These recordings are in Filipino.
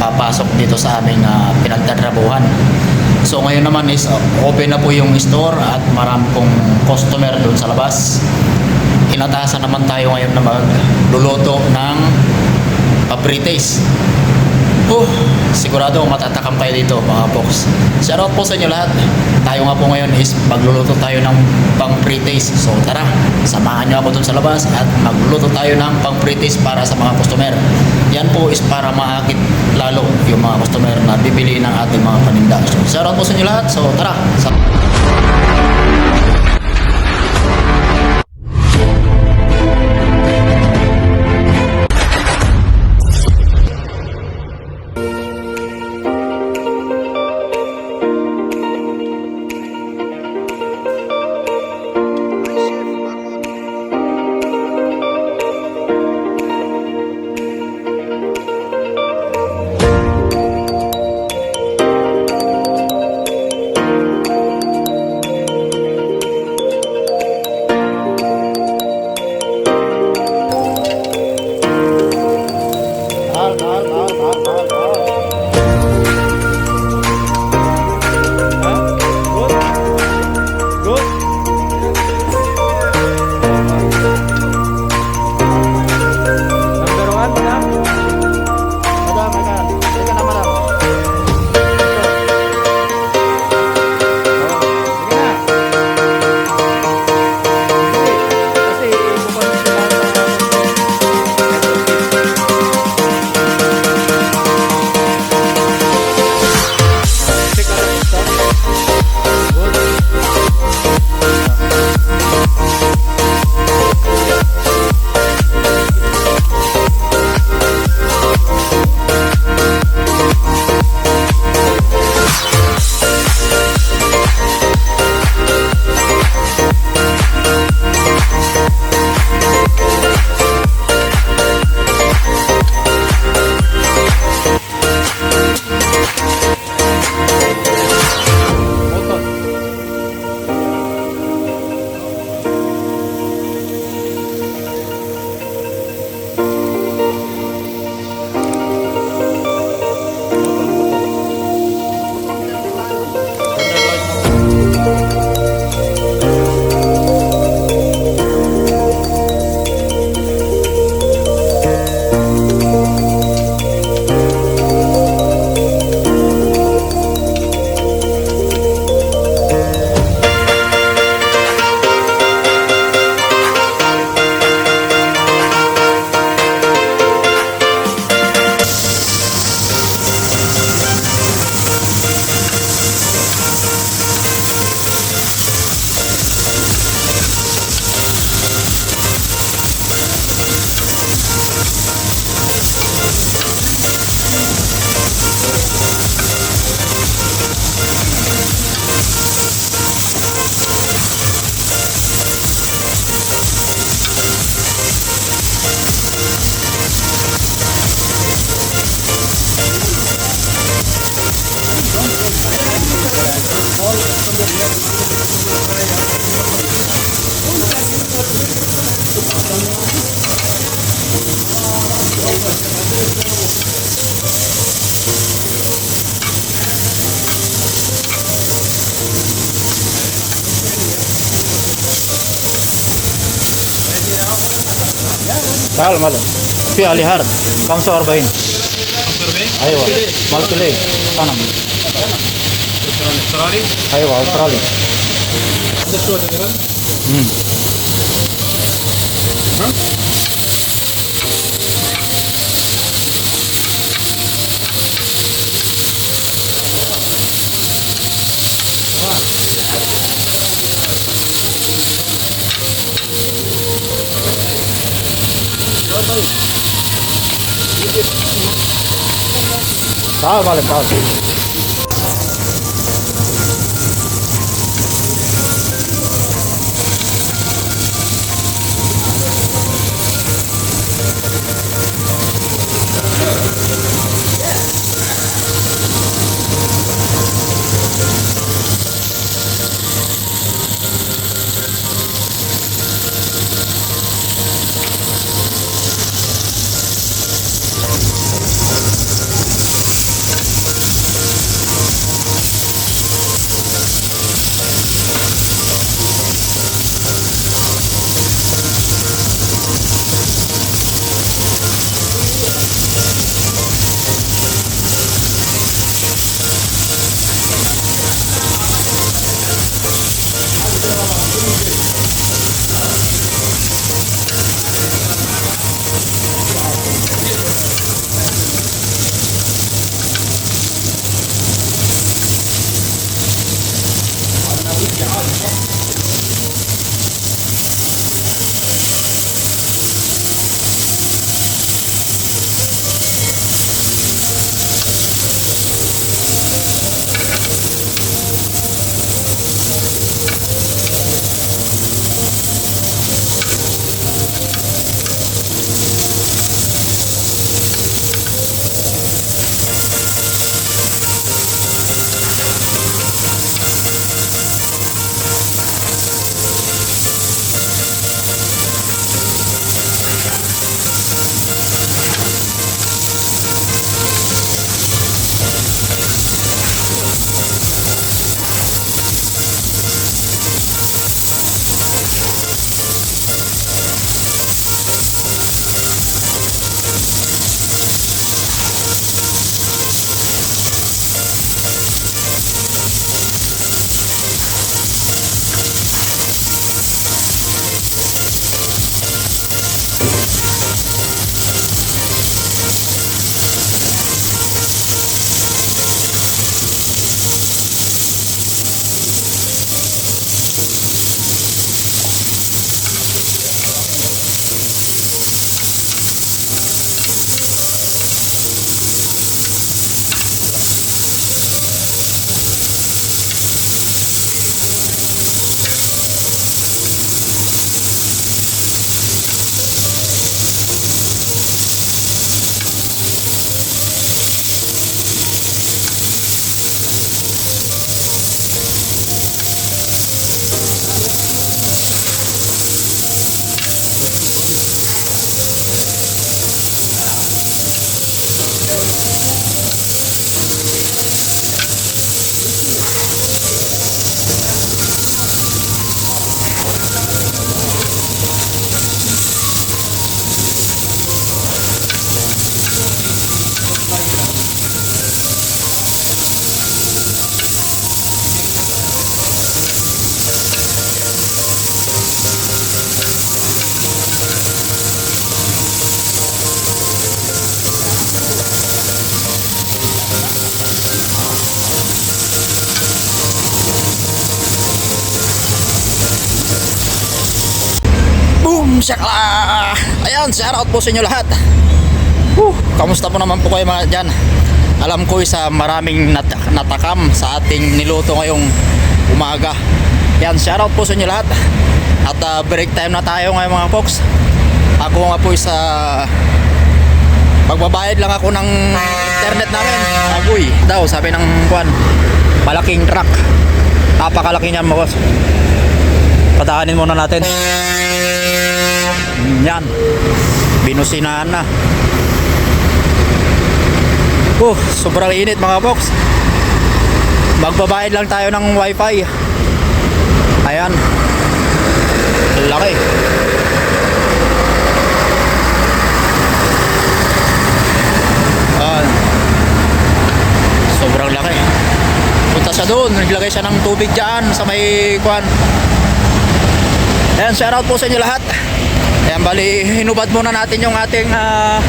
papasok dito sa aming uh, pinagtatrabuhan. So ngayon naman is ah, open na po yung store at marami pong customer doon sa labas. Inatasan naman tayo ngayon na magluluto ng pabrites. Oh, sigurado matatakam tayo dito mga folks. Shout out po sa inyo lahat. Tayo nga po ngayon is magluluto tayo ng pang pre-taste. So tara, samahan nyo ako dun sa labas at magluluto tayo ng pang pre-taste para sa mga customer. Yan po is para maakit lalo yung mga customer na bibili ng ating mga paninda. So shout out po sa inyo lahat. So tara, sa تعال معلم في علي هارد 45 ايوه مالك ليه انا استرالي ايوه استرالي هذا شو تقريبا امم 啥也帮你们倒 Shakla! Ayan, shout out po sa inyo lahat. Whew, kamusta po naman po kayo mga dyan? Alam ko isa maraming nat- natakam sa ating niluto ngayong umaga. Yan, shout out po sa inyo lahat. At ah, break time na tayo ngayon mga folks. Ako nga po isa magbabayad lang ako ng internet namin. Agoy daw, sabi ng kwan. Malaking truck. Napakalaki niyan mga boss. Pataanin muna natin. Yan. Binusinahan na. Oh, sobrang init mga box. Magbabayad lang tayo ng wifi. Ayan. Laki. Ah. Sobrang laki. Punta siya doon, naglagay siya ng tubig dyan sa may kwan. Ayan, shout out po sa inyo lahat. Ayan, bali, hinubad muna natin yung ating ah,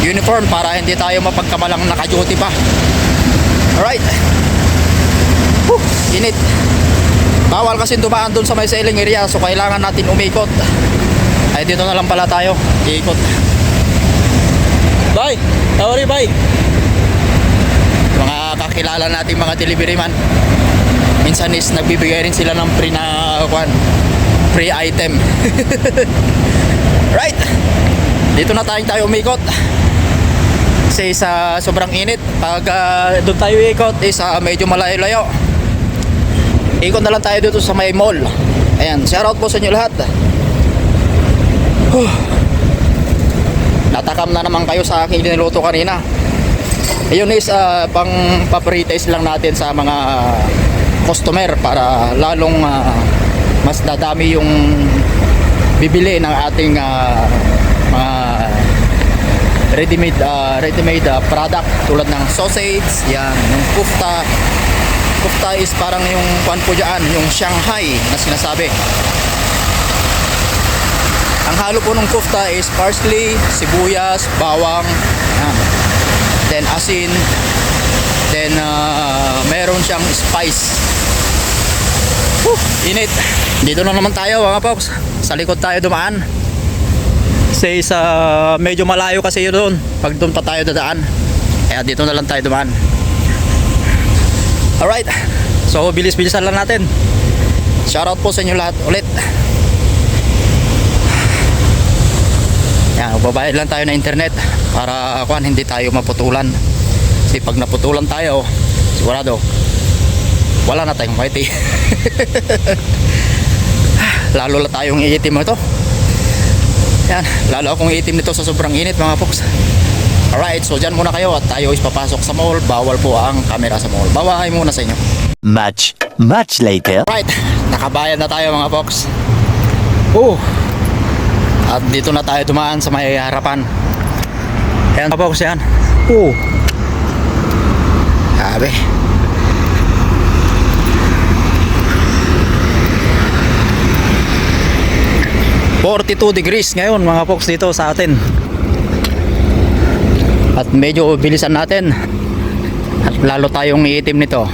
uniform para hindi tayo mapagkamalang naka-duty pa. Alright. Whew, init. Bawal kasi dumaan doon sa may sailing area so kailangan natin umikot. Ay dito na lang pala tayo. Iikot. Bye. Sorry, bye. Mga kakilala nating mga delivery man. Minsan is nagbibigay rin sila ng free na kwan, free item. right. Dito na tayong tayo umikot. Kasi sa sobrang init, pag ah, doon tayo ikot is ah, medyo malayo-layo. Ikot na lang tayo dito sa may mall. Ayan, shout out po sa inyo lahat. Huh. Natakam na naman kayo sa aking niluto kanina. Ayun is ah, pang paprioritize lang natin sa mga customer para lalong ah, mas dadami yung bibili ng ating ah, mga ready-made ah, ready-made ah, product tulad ng sausage, yan, yung kufta. Kufta is parang yung kwan po dyan, yung Shanghai na sinasabi. Ang halo po ng kufta is parsley, sibuyas, bawang, yan. then asin, then ah, meron siyang spice. Whew, init. Dito na naman tayo mga folks. Sa likod tayo dumaan. Say sa medyo malayo kasi yun doon. Pag doon pa tayo dadaan. Kaya dito na lang tayo dumaan. Alright. So bilis-bilisan lang natin. Shoutout po sa inyo lahat ulit. Yan, babayad lang tayo ng internet para kuan hindi tayo maputulan. Kasi pag naputulan tayo, sigurado wala na tayong whitey. lalo na tayong iitim ito. Yan, lalo akong iitim nito sa sobrang init mga folks. Alright, so dyan muna kayo at tayo is papasok sa mall. Bawal po ang camera sa mall. Bawahay muna sa inyo. Much, much later. Right, nakabayad na tayo mga folks. Oh. At dito na tayo dumaan sa may harapan. Ayan mga folks yan. Oh. Sabi. ...42 degrees ngayon mga folks dito sa atin. At medyo bilisan natin. At lalo tayong iitim nito.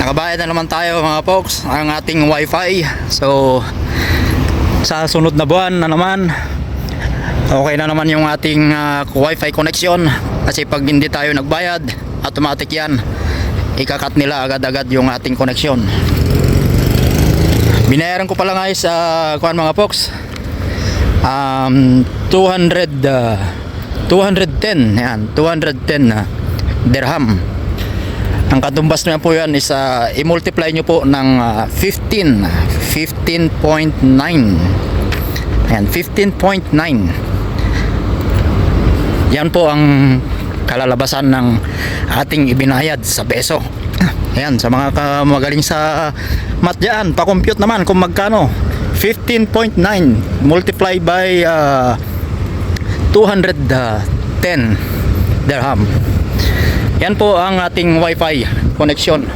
Nakabayad na naman tayo mga folks ang ating wifi. So sa sunod na buwan na naman okay na naman yung ating ah, wifi connection kasi pag hindi tayo nagbayad automatic yan ikakat nila agad-agad yung ating connection binayaran ko pala guys sa kuan mga folks. Um, 200 uh, 210 yan 210 na dirham. Ang katumbas na po yan is uh, i-multiply nyo po ng uh, 15 15.9 ayan 15.9 yan po ang kalalabasan ng ating ibinayad sa peso ayan sa mga magaling sa math dyan pa-compute naman kung magkano. 15.9 multiply by uh, 210 dirham. Yan po ang ating wifi connection.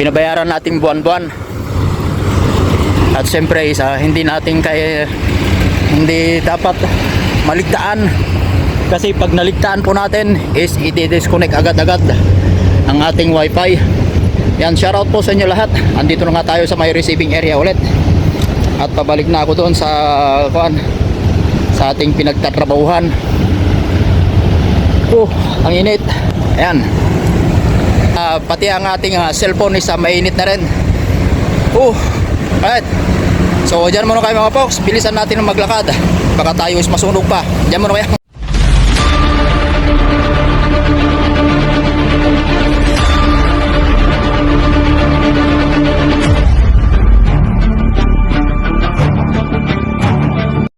Binabayaran natin buwan-buwan. At siyempre isa hindi natin kaya hindi dapat maligtaan. Kasi pag naligtaan po natin is i-disconnect agad-agad ang ating wifi Yan, shoutout po sa inyo lahat. Andito na nga tayo sa may receiving area ulit. At pabalik na ako doon sa kuan sa ating pinagtatrabahuhan. Oh, ang init. Ayan. Ah, pati ang ating ah, cellphone is ah, mainit na rin. Oh, right. So, dyan muna kayo mga folks. Bilisan natin ang maglakad. Baka tayo is masunog pa. Dyan muna kayo.